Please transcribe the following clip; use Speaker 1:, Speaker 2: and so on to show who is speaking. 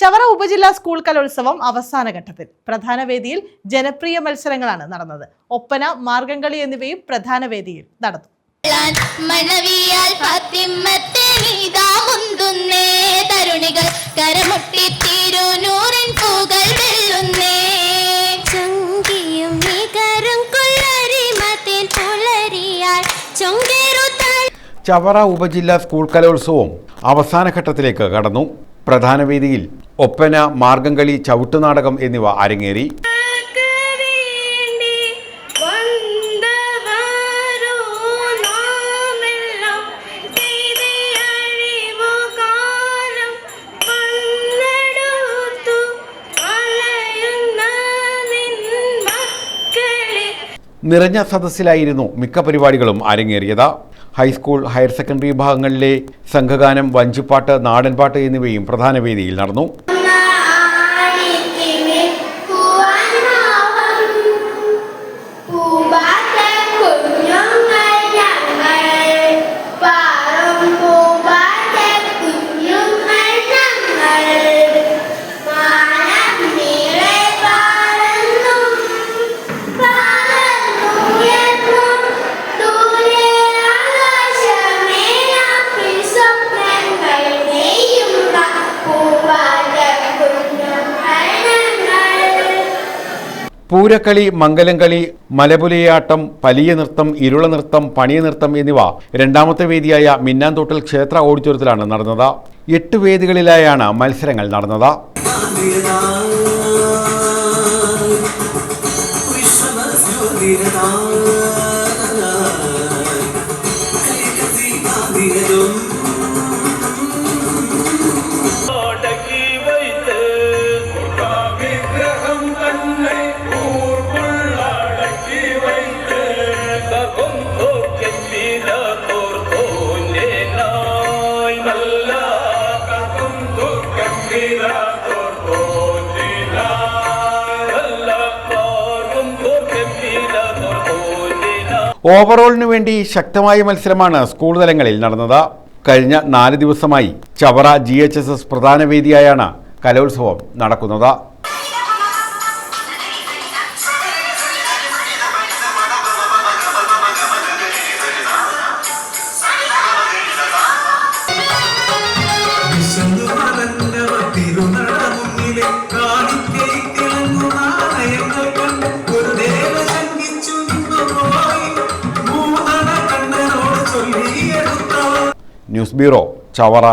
Speaker 1: ചവറ ഉപജില്ലാ സ്കൂൾ കലോത്സവം അവസാന ഘട്ടത്തിൽ പ്രധാന വേദിയിൽ ജനപ്രിയ മത്സരങ്ങളാണ് നടന്നത്. ഒപ്പന മാർഗംകളി എന്നിവയും പ്രധാന വേദിയിൽ നടന്നു.
Speaker 2: ചവറ ഉപജില്ലാ സ്കൂൾ കലോത്സവം അവസാന ഘട്ടത്തിലേക്ക് കടന്നു. പ്രധാന വേദിയിൽ ഒപ്പന മാർഗംകളി ചവിട്ടുനാടകം എന്നിവ അരങ്ങേറി. നിറഞ്ഞ സദസ്സിലായിരുന്നു മിക്ക പരിപാടികളും അരങ്ങേറിയത്. ഹൈസ്കൂൾ ഹയർ സെക്കൻഡറി വിഭാഗങ്ങളിലെ സംഘഗാനം വഞ്ചിപ്പാട്ട് നാടൻപാട്ട് എന്നിവയും പ്രധാന വേദിയിൽ നടന്നു. പൂരക്കളി മംഗലംകളി മലപുലിയാട്ടം പലിയ നൃത്തം ഇരുള നൃത്തം പണിയ നൃത്തം എന്നിവ രണ്ടാമത്തെ വേദിയായ മിന്നാന്തോട്ടൽ ക്ഷേത്ര ഓഡിറ്റോറിയത്തിലാണ് നടന്നത്. എട്ട് വേദികളിലായാണ് മത്സരങ്ങൾ നടന്നത്. ഓവറോളിനു വേണ്ടി ശക്തമായ മത്സരമാണ് സ്കൂൾ തലങ്ങളിൽ നടന്നത്. കഴിഞ്ഞ നാല് ദിവസമായി Chavara G H S S പ്രധാന വേദിയായാണ് കലോത്സവം നടക്കുന്നത്. News bureau Chavara.